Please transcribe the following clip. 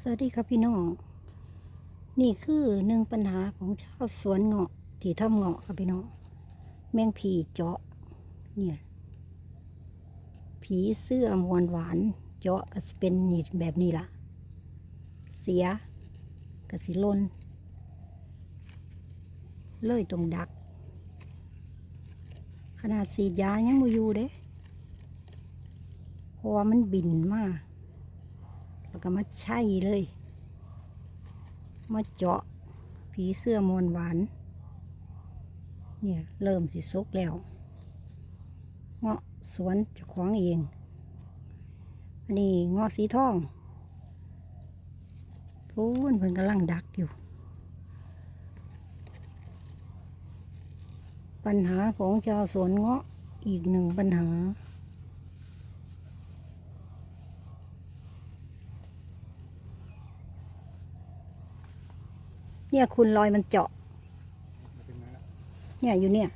สวัสดีครับพี่น้อง นี่คือหนึ่งปัญหาของชาวสวนเงาะที่ทำเงาะครับพี่น้อง แมงผีเจาะ เนี่ย ผีเสื้อมวนหวานเจาะก็สิเป็นนี่แบบนี้ล่ะ เสียก็สิลนเลยตรงดัก ขนาดสีดยายังบ่อยู่เด้เพราะว่ามันบินมาก แล้วก็มาใช่เลย มาเจาะผีเสื้อมวนหวาน เนี่ยเริ่มสิสุกแล้วเงาะสวนเจ้าของเอง อันนี้เงาะสีทองพูนเพิ่นกำลังดักอยู่ ปัญหาของชาวสวนเงาะอีกหนึ่งปัญหา เนี่ยคุณรอยมันเจาะ เนี่ยอยู่เนี่ย